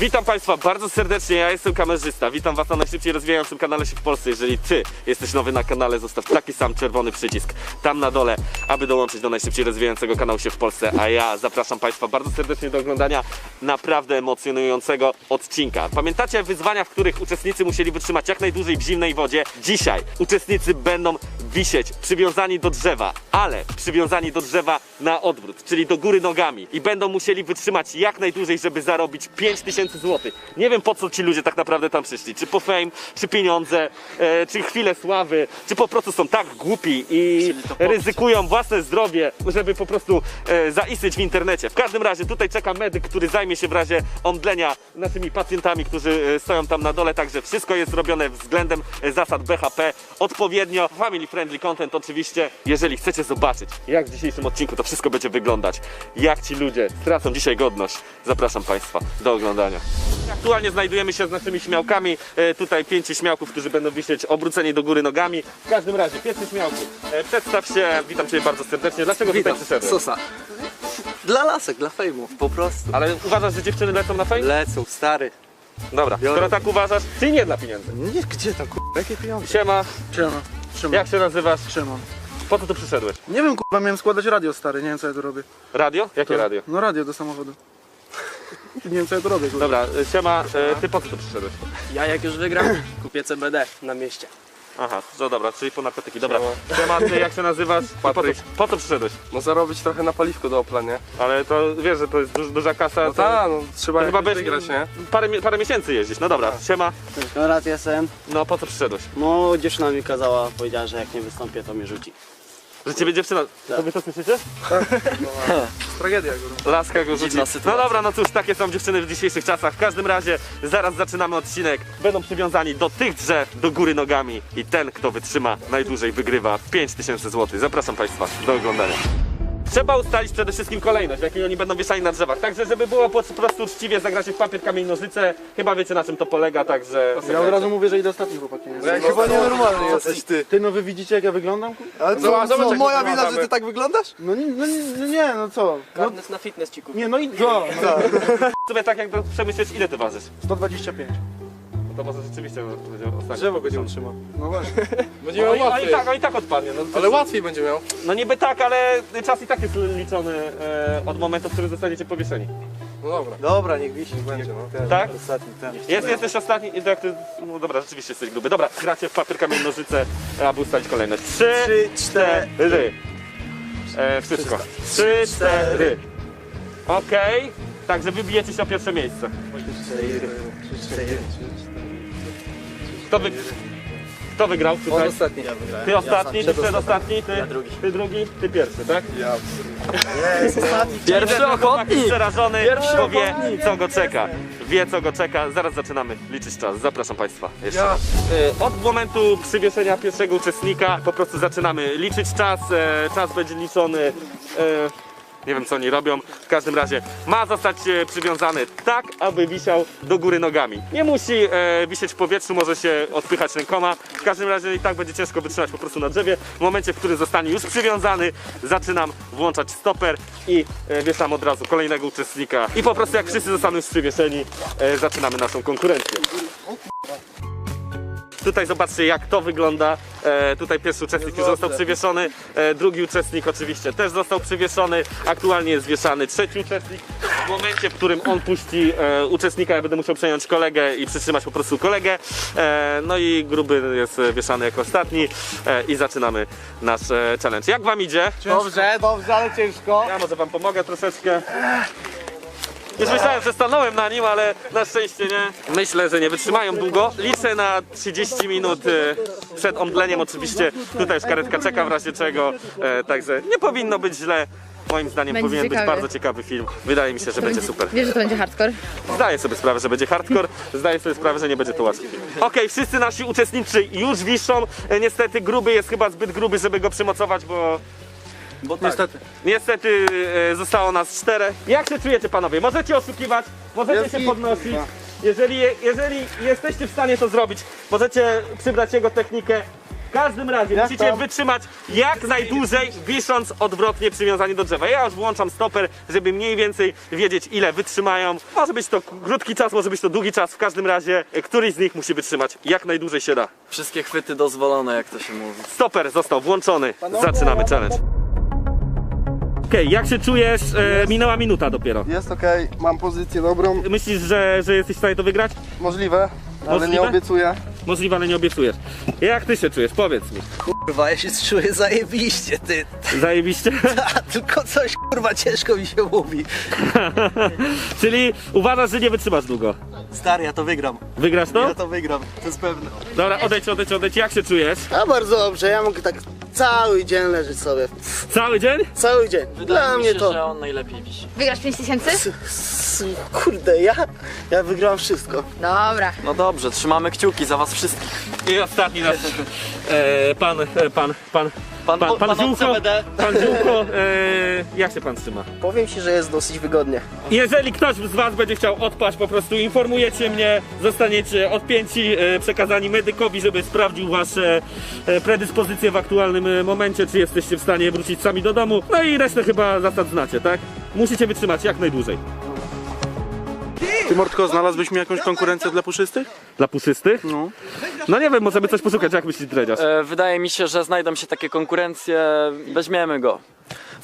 Witam Państwa bardzo serdecznie, ja jestem kamerzysta. Witam Was na najszybciej rozwijającym kanale się w Polsce. Jeżeli Ty jesteś nowy na kanale, zostaw taki sam czerwony przycisk tam na dole, aby dołączyć do najszybciej rozwijającego kanału się w Polsce. A ja zapraszam Państwa bardzo serdecznie do oglądania naprawdę emocjonującego odcinka. Pamiętacie wyzwania, w których uczestnicy musieli wytrzymać jak najdłużej w zimnej wodzie? Dzisiaj uczestnicy będą wisieć przywiązani do drzewa, ale przywiązani do drzewa na odwrót, czyli do góry nogami i będą musieli wytrzymać jak najdłużej, żeby zarobić 5000 zł. Nie wiem po co ci ludzie tak naprawdę tam przyszli, czy po fame, czy pieniądze, e, czy chwilę sławy, czy po prostu są tak głupi i ryzykują własne zdrowie, żeby po prostu e, zaistnieć w internecie. W każdym razie tutaj czeka medyk, który zajmie się w razie omdlenia naszymi pacjentami, którzy e, stoją tam na dole, także wszystko jest robione względem e, zasad BHP odpowiednio. Family friendly content oczywiście. Jeżeli chcecie zobaczyć, jak w dzisiejszym odcinku to wszystko będzie wyglądać, jak ci ludzie stracą dzisiaj godność, zapraszam Państwa do oglądania. Aktualnie znajdujemy się z naszymi śmiałkami. E, tutaj pięciu śmiałków, którzy będą wisieć obróceni do góry nogami. W każdym razie, pierwszy śmiałku, e, przedstaw się, witam Cię bardzo serdecznie. Dlaczego Witam, tutaj przyszedłeś? Sosa. Dla lasek, dla fejmu, po prostu. Ale uważasz, że dziewczyny lecą na fame? Lecą, stary. Dobra, Biorę. skoro tak uważasz, czyli nie dla pieniędzy. Nie, gdzie tam, kurwa, jakie pieniądze? Siema, Siema. Szymon. jak się nazywasz? Szymon. Po co tu przyszedłeś? Nie wiem, kurwa, miałem składać radio stary, nie wiem co ja tu robię. Radio? Jakie To- radio? No radio do samochodu. Nie wiem co ja tu robię. Dobra, y, siema, y, ty po co tu przyszedłeś? Ja jak już wygram, kupię CBD na mieście. Aha, no dobra, czyli po narkotyki, dobra. Siema, ty jak się nazywasz? Po co, po co przyszedłeś? No zarobić trochę na paliwko do Opla, nie? Ale to wiesz, że to jest duż, duża kasa. No to- tak, no trzeba to chyba jakoś być wygrać, nie? parę, mi- parę miesięcy jeździć. No dobra, siema. Konrad jestem. No po co przyszedłeś? No dziewczyna mi kazała, powiedziała, że jak nie wystąpię, to mnie rzuci. Że ciebie dziewczyna... To wy to słyszycie? Tragedia, kurwa. Laska go rzuci. No dobra, no cóż, takie są dziewczyny w dzisiejszych czasach. W każdym razie zaraz zaczynamy odcinek. Będą przywiązani do tych drzew, do góry nogami i ten, kto wytrzyma najdłużej wygrywa 5000 zł. Zapraszam Państwa do oglądania. Trzeba ustalić przede wszystkim kolejność, w jakiej oni będą wieszani na drzewach. Także, żeby było po prostu uczciwie, zagracie w papier, kamień, nożyce. Chyba wiecie na czym to polega, także... Ja od razu mówię, że idę ostatni chłopaki. Nie? Jak chyba nienormalny jesteś ty. Ty no wy widzicie jak ja wyglądam? Ale co, co, co moja wina, że ty tak wyglądasz? No nie, no, nie, no nie, no co? No, Karnes na fitness ci kupię. nie, no i no, W sumie tak jak przemyśleć, ile ty ważysz? 125. No to może rzeczywiście no, będzie ostatni. Drzewo będzie utrzymał. No właśnie. Będzie No miał i, a i łatwiej. tak, a i tak odpadnie. No, Ale łatwiej będzie miał. no niby tak, ale czas i tak jest liczony e, od momentu, w którym zostaniecie powieszeni. No dobra. Dobra, niech wisi, będzie, no. Tak? Ostatni, ten. Jest, jesteś ostatni i jak ty, no dobra, rzeczywiście jesteś gruby. Dobra, gracie w papier, kamień, nożyce, aby ustalić kolejność. Trzy, Trzy, cztery. E, wszystko. Trzy, cztery. Okej. Także wybijecie się o pierwsze miejsce. Kto, wy... Kto wygrał On tutaj? ostatni. Ty ostatni, ty przedostatni, ty, Ja drugi. ty drugi, ty pierwszy, tak? Ja. Pierwszy ochotnik. jest przerażony, Pierwszy bo wie ochotnik. co go czeka. Wie co go czeka. Zaraz zaczynamy liczyć czas. Zapraszam Państwa. Jeszcze Ja. raz. E, Od momentu przywieszenia pierwszego uczestnika po prostu zaczynamy liczyć czas. E, Czas będzie liczony. e, Nie wiem co oni robią. W każdym razie ma zostać e, przywiązany tak, aby wisiał do góry nogami. Nie musi e, wisieć w powietrzu, może się odpychać rękoma. W każdym razie i tak będzie ciężko wytrzymać po prostu na drzewie. W momencie, w którym zostanie już przywiązany, zaczynam włączać stoper i e, wieszam od razu kolejnego uczestnika. I po prostu jak wszyscy zostaną już przywieszeni, e, zaczynamy naszą konkurencję. Tutaj zobaczcie jak to wygląda. E, tutaj pierwszy uczestnik już został przywieszony. E, drugi uczestnik oczywiście też został przywieszony. Aktualnie jest wieszany trzeci uczestnik. W momencie, w którym on puści e, uczestnika, ja będę musiał przejąć kolegę i przytrzymać po prostu kolegę. E, no i gruby jest wieszany jako ostatni. E, I zaczynamy nasz e, challenge. Jak wam idzie? Dobrze, dobrze, ale ciężko. Ja może wam pomogę troszeczkę. Już myślałem, że stanąłem na nim, ale na szczęście nie. Myślę, że nie wytrzymają długo. Liczę na 30 minut e, przed omdleniem. Oczywiście tutaj już karetka czeka w razie czego. E, także nie powinno być źle. Moim zdaniem Będzie powinien być ciekawie. bardzo ciekawy film. Wydaje mi się, że będzie super. Wiesz, że to będzie hardcore? Zdaję sobie sprawę, że będzie hardcore. Zdaję sobie sprawę, że nie będzie to łatwy film. Okej, wszyscy nasi uczestnicy już wiszą. E, Niestety gruby jest chyba zbyt gruby, żeby go przymocować, bo Bo tak. Niestety. Niestety e, zostało nas czterech. Jak się czujecie panowie? Możecie oszukiwać, możecie Jest się podnosić. Jeżeli, jeżeli jesteście w stanie to zrobić, możecie przybrać jego technikę W każdym razie Jak musicie tam? wytrzymać jak najdłużej, wisząc odwrotnie przywiązani do drzewa. Ja już włączam stoper, żeby mniej więcej wiedzieć, ile wytrzymają. Może być to krótki czas, może być to długi czas. W każdym razie e, któryś z nich musi wytrzymać jak najdłużej się da. Wszystkie chwyty dozwolone, jak to się mówi. Stoper został włączony. Zaczynamy challenge. Okej, jak się czujesz? E, minęła minuta dopiero. Jest okej, mam pozycję dobrą. Myślisz, że, że jesteś w stanie to wygrać? Możliwe, ale Możliwe? nie obiecuję. Możliwe, ale nie obiecujesz. Jak ty się czujesz? Powiedz mi. Kurwa, ja się czuję zajebiście, ty. Zajebiście? A, tylko coś, kurwa, ciężko mi się mówi. Czyli uważasz, że nie wytrzymasz długo. Stary, ja to wygram. Wygrasz to? Ja to wygram, to jest pewne. Dobra, odejdź, odejdź, odejdź. Jak się czujesz? A bardzo dobrze, ja mogę tak cały dzień leżeć sobie. Cały dzień? Cały dzień. Dla mnie to. że on najlepiej wisi. Wygrasz 5 tysięcy? S- Kurde, ja, ja wygrałam wszystko. Dobra. No dobrze, trzymamy kciuki za was wszystkich. I ostatni nasz e, pan, e, pan, pan, Pan- pan, pan pan od Ziółko, CBD. pan Ziółko, e, jak się pan trzyma? Powiem ci, że jest dosyć wygodnie. Jeżeli ktoś z was będzie chciał odpaść, po prostu informujecie mnie, zostaniecie odpięci, e, przekazani medykowi, żeby sprawdził wasze e, predyspozycje w aktualnym e, momencie, czy jesteście w stanie wrócić sami do domu. No i resztę chyba zasad znacie, tak? Musicie wytrzymać jak najdłużej. Ty Mordko, znalazłbyś mi jakąś konkurencję dla puszystych? Dla pusystych? No. No nie wiem, możemy coś poszukać, jak myślisz, Dredziarz? E, wydaje mi się, że znajdą się takie konkurencje, weźmiemy go.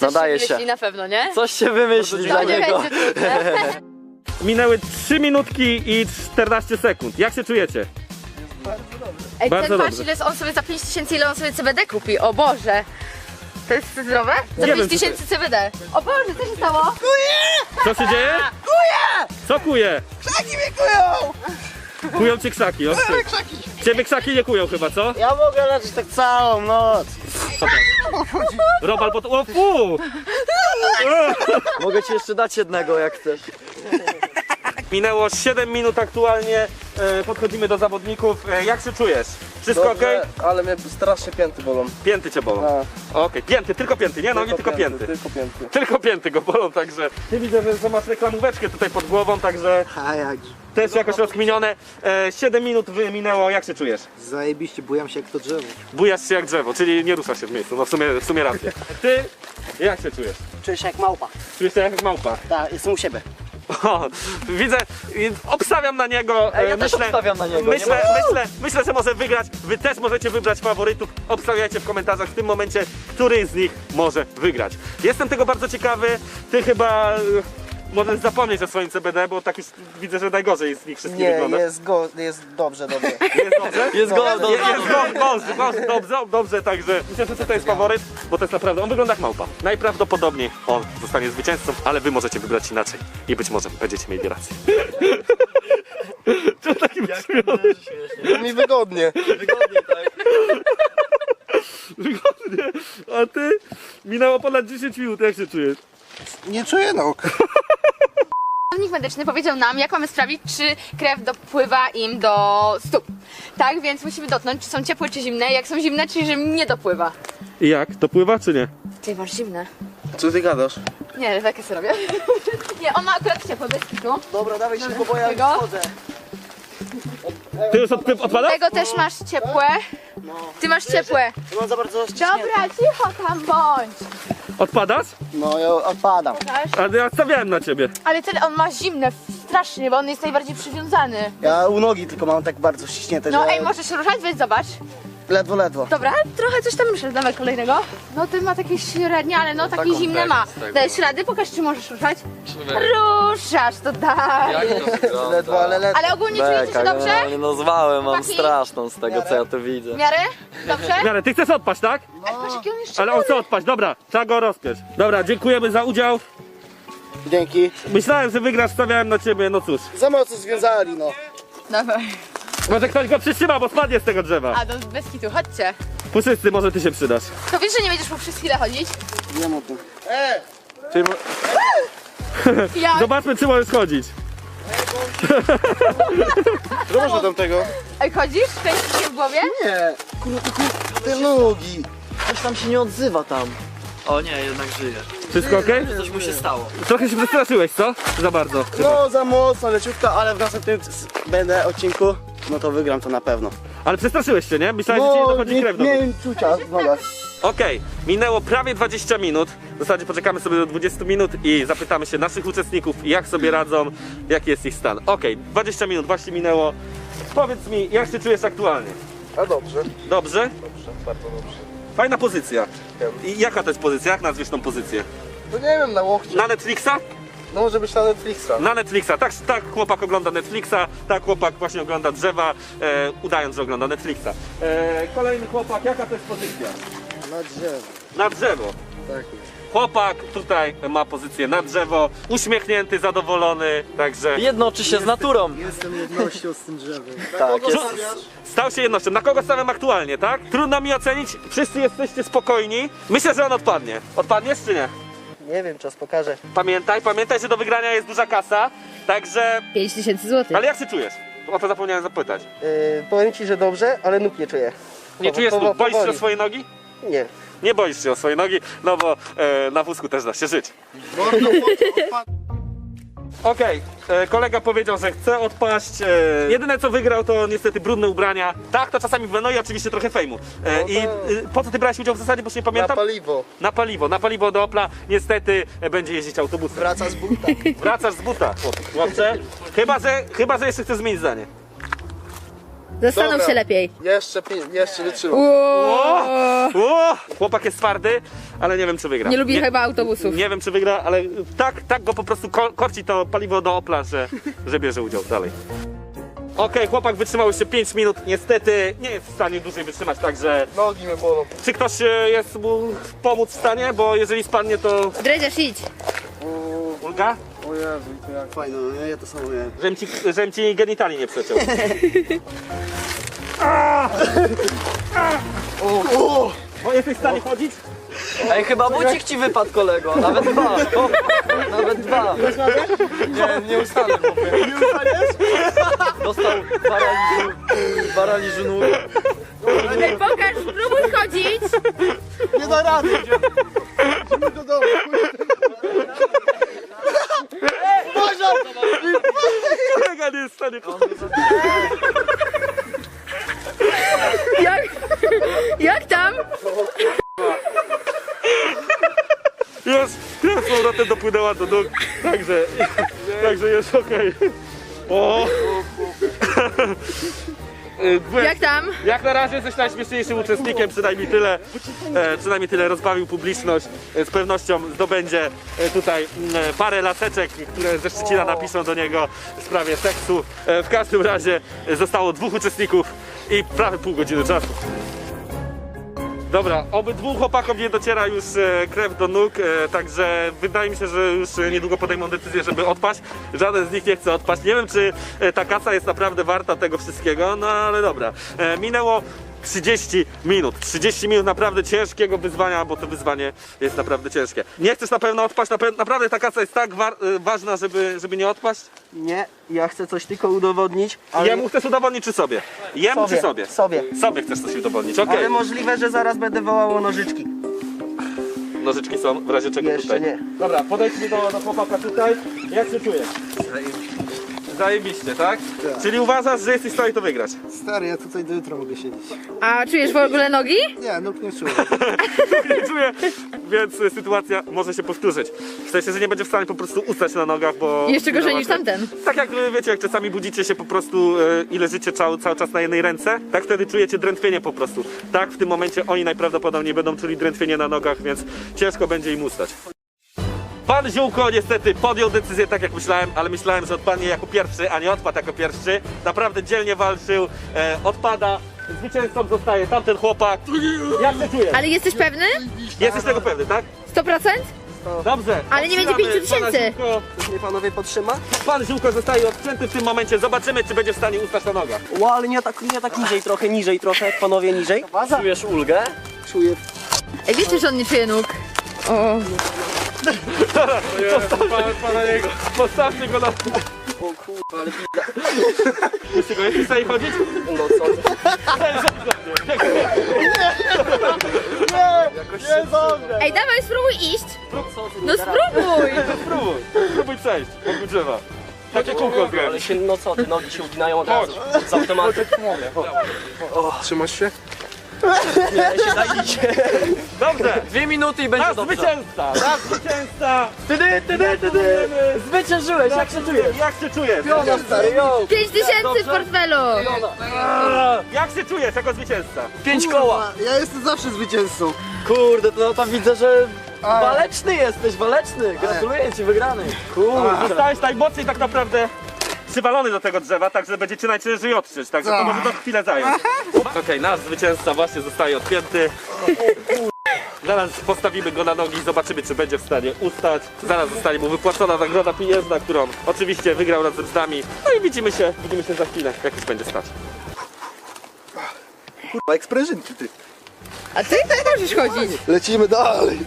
Nadaje się. Myśli na pewno, nie? Coś się wymyśli dla To nie niego. będzie trudne. Minęły 3 minutki i 14 sekund. Jak się czujecie? Ej, Bardzo ten patrz, dobrze. ile jest on sobie za 5 tysięcy, ile on sobie CBD kupi. O Boże. To jest zdrowe? Za Nie 5 wiem, co tysięcy CBD. O Boże, co się stało? Co się dzieje? Kuje! Co kuje? Krzaki mnie kują! Kują cię krzaki, okej. Ciebie krzaki nie kują chyba, co? Ja mogę leżeć tak całą noc. Robal pod... O fu! Mogę ci jeszcze dać jednego, jak chcesz. Minęło 7 minut aktualnie, e, podchodzimy do zawodników. E, jak się czujesz? Wszystko ok? ale mnie strasznie pięty bolą. Pięty cię bolą. Okej, pięty, tylko pięty, nie nogi, tylko pięty. Tylko pięty. Tylko pięty go bolą, także... Ty widzę, że, że masz reklamóweczkę tutaj pod głową, także A jak? też jakoś rozkminione. E, 7 minut wy- minęło, jak się czujesz? Zajebiście, bujam się jak to drzewo. Bujasz się jak drzewo, czyli nie ruszasz się w miejscu, no w sumie, w sumie rację. Ty, jak się czujesz? Czuję się jak małpa. Czujesz się jak małpa. Tak, jestem u siebie. O, widzę, obstawiam na niego. Ej, ja e, też obstawiam na niego, nie Myślę, myślę, myślę, że może wygrać. Wy też możecie wybrać faworytów. Obstawiajcie w komentarzach w tym momencie, który z nich może wygrać. Jestem tego bardzo ciekawy. Ty chyba możesz zapomnieć o swoim CBD, bo tak już widzę, że najgorzej z nich wszystkich Nie, wygląda. jest, go, jest dobrze, dobrze. Jest dobrze? Jest go, Je- Jest go, dobrze, dobrze, dobrze, dobrze, także myślę, że to jest faworyt, bo to jest naprawdę, on wygląda jak małpa. Najprawdopodobniej on zostanie zwycięzcą, ale wy możecie wybrać inaczej i być może będziecie mieli rację. Co taki wyśmiony? Mi wygodnie. Wygodnie. A ty? Minęło ponad 10 minut, jak się czujesz? Nie czuję nóg. Medyczny powiedział nam, jak mamy sprawdzić, czy krew dopływa im do stóp. Tak, więc musimy dotknąć, czy są ciepłe, czy zimne. Jak są zimne, czyli że im nie dopływa. I jak? To pływa czy nie? Ty masz zimne. Co ty gadasz? Nie, takie sobie robię. nie, on ma akurat ciepłe, bez kitu. Dobra, dawaj szybko, bo ja już wchodzę. Ty już od, odpadasz? Tego też masz ciepłe. Ty masz ciepłe. Nie mam za bardzo ściśnięte. Dobra, cicho tam bądź. Odpadasz? No, ja odpadam. A ja stawiałem na ciebie. Ale ten, on ma zimne, strasznie, bo on jest najbardziej przywiązany. Ja u nogi tylko mam tak bardzo ściśnięte, No że ej, możesz ruszać, weź zobacz. Ledwo, ledwo. Dobra, trochę coś tam ruszasz, damy kolejnego. No ten ma takie średnie, ale no takie Taką zimne ma. z tego. Dajesz rady? Pokaż, czy możesz ruszać. Ruszasz, to daj. Ledwo, ale ledwo. Ale ogólnie czujecie się dobrze? generalnie no zwałem mam Chłopaki? straszną z tego, co ja tu widzę. W miarę? Dobrze? W miarę, ty chcesz odpaść, tak? Patrz, jaki on jeszcze Ale on chce odpaść, dobra, trzeba go rozpiąć. Dobra, dziękujemy za udział. Dzięki. Myślałem, że wygrasz, stawiałem na ciebie, no cóż. Za mocno związali, no. Dawaj. Może ktoś go przytrzyma, bo spadnie z tego drzewa. A, do bez kitu, chodźcie. Pusysty, może ty się przydasz. To wiesz, że nie będziesz mógł przez chwilę chodzić? Wiem o tym. Czyli... Ja. Zobaczmy, czy możesz chodzić. Zobacz do tego. Ej, chodzisz? Kręcisz się w głowie? Nie, kurde, kurde, te nogi. Ktoś tam się nie odzywa tam. O nie, jednak żyje. Wszystko okej? Coś mu się stało. Trochę się przestraszyłeś, co? Za bardzo. No, za mocno, leciutko, ale w następnym będę odcinku, no to wygram to na pewno. Ale przestraszyłeś się, nie? Myślałeś, że ci nie dochodzi krew do miałem czucia w nogach. Okej, minęło prawie 20 minut. W zasadzie poczekamy sobie do 20 minut i zapytamy się naszych uczestników, jak sobie radzą, jaki jest ich stan. Okej, 20 minut właśnie minęło. Powiedz mi, jak się czujesz aktualnie? A dobrze, Dobrze? dobrze, bardzo dobrze. Fajna pozycja. I jaka to jest pozycja? Jak nazwiesz tą pozycję? To nie wiem, na łokcie. Na Netflixa? No może być na Netflixa. Na Netflixa. Tak, tak chłopak ogląda Netflixa, tak chłopak właśnie ogląda drzewa, e, udając, że ogląda Netflixa. E, kolejny chłopak, jaka to jest pozycja? Na drzewo. Na drzewo. Tak jest. Chłopak tutaj ma pozycję na drzewo, uśmiechnięty, zadowolony, także Jednoczy się z naturą. Jestem jednością z tym drzewem. Tak, jest. stał się jednością. Na kogo stawiam aktualnie, tak? Trudno mi ocenić, wszyscy jesteście spokojni. Myślę, że on odpadnie. Odpadniesz czy nie? Nie wiem, czas pokaże. Pamiętaj, pamiętaj, że do wygrania jest duża kasa, także... 5000 zł. Ale jak się czujesz? O to zapomniałem zapytać. Yy, powiem ci, że dobrze, ale nóg nie czuję. Nie czujesz nóg? Boisz się o powoli. swoje nogi? Nie. Nie boisz się o swoje nogi, no bo e, na wózku też da się żyć. Okej, e, kolega powiedział, że chce odpaść. E, jedyne co wygrał to niestety brudne ubrania. Tak, to czasami no i oczywiście trochę fejmu. E, No I e, po co ty brałeś udział w zasadzie, bo się nie Na pamiętam? paliwo. Na paliwo, na paliwo do Opla niestety e, będzie jeździć autobusem. Wraca z buta. Wracasz z buta, chłopcze. Chyba, że, chyba, że jeszcze chcesz zmienić zdanie. Zastanów Dobra. się lepiej. Jeszcze, pi- jeszcze wytrzymam. Chłopak jest twardy, ale nie wiem czy wygra. Nie lubi chyba autobusów. Nie wiem czy wygra, ale tak, tak go po prostu ko- korci to paliwo do Opla, że, że bierze udział dalej. Okej, chłopak wytrzymał jeszcze 5 minut, niestety nie jest w stanie dłużej wytrzymać, także Nogi mnie bolą. czy ktoś e, jest mu pomóc w stanie, bo jeżeli spadnie to Dredziarz idź. ulga, O Jezu, to jak Fajno, no, ja to samo miałem. żebym ci, żebym ci genitali nie przeciął. Bo jesteś w stanie chodzić? Ej, chyba bucik ci wypadł, kolego. Nawet dwa. O, nawet dwa. Nie, nie ustanę, Nie ustaniesz? Dostał paraliżu, paraliżu nóg. Ej, pokaż, spróbuj chodzić. Nie da rady. Idziemy do domu. Kolega nie jest w stanie chodzić. Jak, jak tam? Już z powrotem dopłynęła do nóg, także, także jest okej. O! Byłem- Jak tam? Jak na razie jesteś najśmieszniejszym uczestnikiem, przynajmniej tyle, e, przynajmniej tyle rozbawił publiczność. E, z pewnością zdobędzie e, tutaj parę laseczek, które ze Szczecina napiszą do niego w sprawie seksu. E, w każdym razie e, zostało dwóch uczestników i prawie pół godziny czasu. Dobra, obydwu chłopakom nie dociera już e, krew do nóg, e, także wydaje mi się, że już e, niedługo podejmą decyzję, żeby odpaść. Żaden z nich nie chce odpaść. Nie wiem, czy ta kasa jest naprawdę warta tego wszystkiego, no ale dobra. Minęło 30 minut. 30 minut naprawdę ciężkiego wyzwania, bo to wyzwanie jest naprawdę ciężkie. Nie chcesz na pewno odpaść, na pe- naprawdę ta kasa jest tak wa- e, ważna, żeby, żeby nie odpaść? Nie, ja chcę coś tylko udowodnić, ale... Jemu chcesz udowodnić czy sobie? Jemu czy sobie? Sobie. Sobie chcesz coś udowodnić, okej. Ale możliwe, że zaraz będę wołało nożyczki. Nożyczki są w razie czego Jeszcze tutaj. nie. Dobra, podejdźmy do, do chłopaka tutaj. Jak się czujesz? Zajebiście, tak? Czyli uważasz, że jesteś w stanie to wygrać? Stary, ja tutaj do jutra mogę siedzieć. A czujesz w ogóle nogi? Nie, nóg nie czuję. Nie czuję, więc y, sytuacja może się powtórzyć. W sensie, że nie będzie w stanie po prostu ustać na nogach, bo... Jeszcze gorzej niż tamten. Tak jak y, wiecie, jak czasami budzicie się po prostu y, i leżycie cały, cały czas na jednej ręce, tak wtedy czujecie drętwienie po prostu. Tak w tym momencie oni najprawdopodobniej będą czuli drętwienie na nogach, więc ciężko będzie im ustać. Pan Ziółko niestety podjął decyzję tak jak myślałem, ale myślałem, że odpadnie jako pierwszy, a nie odpadł jako pierwszy. Naprawdę dzielnie walczył, e, odpada. Zwycięzcą zostaje tamten chłopak. Jak się czujesz? Ale jesteś pewny? Jesteś tego pewny, tak? 100%? Dobrze. Ale nie będzie odcinamy 5 tysięcy. pana Ziółko. Mnie panowie podtrzyma? Pan Ziółko zostaje odcięty w tym momencie. Zobaczymy, czy będzie w stanie ustać na nogach. Ła, ale nie tak, nie tak niżej trochę, niżej trochę, panowie niżej. Czujesz ulgę? Czuję. Ej, wiecie, że on nie czuje nóg. O, Postaw pana, jego. Postawcie go na... O kurwa, ale Jeszcze go, jesteś w stanie chodzić? no co? Ej, dawaj, spróbuj iść. No spróbuj. Spróbuj. Spróbuj przejść. Wokół drzewa. takie kółko Ale zrobić. się, no co ty, nogi się uginają od razu. Z automatu. Trzymasz się? Dobrze. Dwie minuty i będzie Nasz dobrze. zwycięzca! Nasz zwycięzca! Tydy, tydy, tydy. Zwyciężyłeś, jak się czujesz? Jak się czujesz? Piona, stary, yo. 5 tysięcy w portfelu! Jak się czujesz jako zwycięzca? Pięć koła. Ja jestem zawsze zwycięzcą. Kurde, to no to widzę, że waleczny jesteś, waleczny. Gratuluję ci wygranej. Kurde. Zostałeś najmocniej tak naprawdę przywalony do tego drzewa, także będziecie najciężej odczyć, także to może to chwilę zająć. Okej, nasz zwycięzca właśnie zostaje odpięty. Zaraz postawimy go na nogi i zobaczymy, czy będzie w stanie ustać. Zaraz zostanie mu wypłacona nagroda pieniężna, którą oczywiście wygrał razem z nami. No i widzimy się, widzimy się za chwilę, jak już będzie stać. Kurwa, jak sprężynki ty. A ty tak możesz chodzić. Lecimy dalej.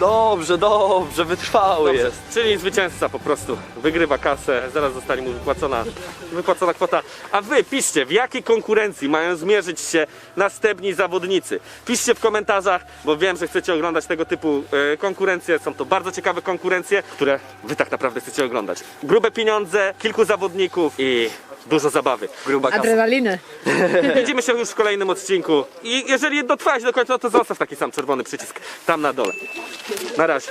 Dobrze, dobrze, wytrwały jest. Czyli zwycięzca po prostu wygrywa kasę, zaraz zostanie mu wypłacona, wypłacona kwota. A wy piszcie, w jakiej konkurencji mają zmierzyć się następni zawodnicy. Piszcie w komentarzach, bo wiem, że chcecie oglądać tego typu e, konkurencje. Są to bardzo ciekawe konkurencje, które wy tak naprawdę chcecie oglądać. Grube pieniądze, kilku zawodników i dużo zabawy. Gruba kasa. Adrenalinę. Widzimy się już w kolejnym odcinku. I jeżeli dotrwałeś do końca, no to zostaw taki sam czerwony przycisk tam na dole. Na razie.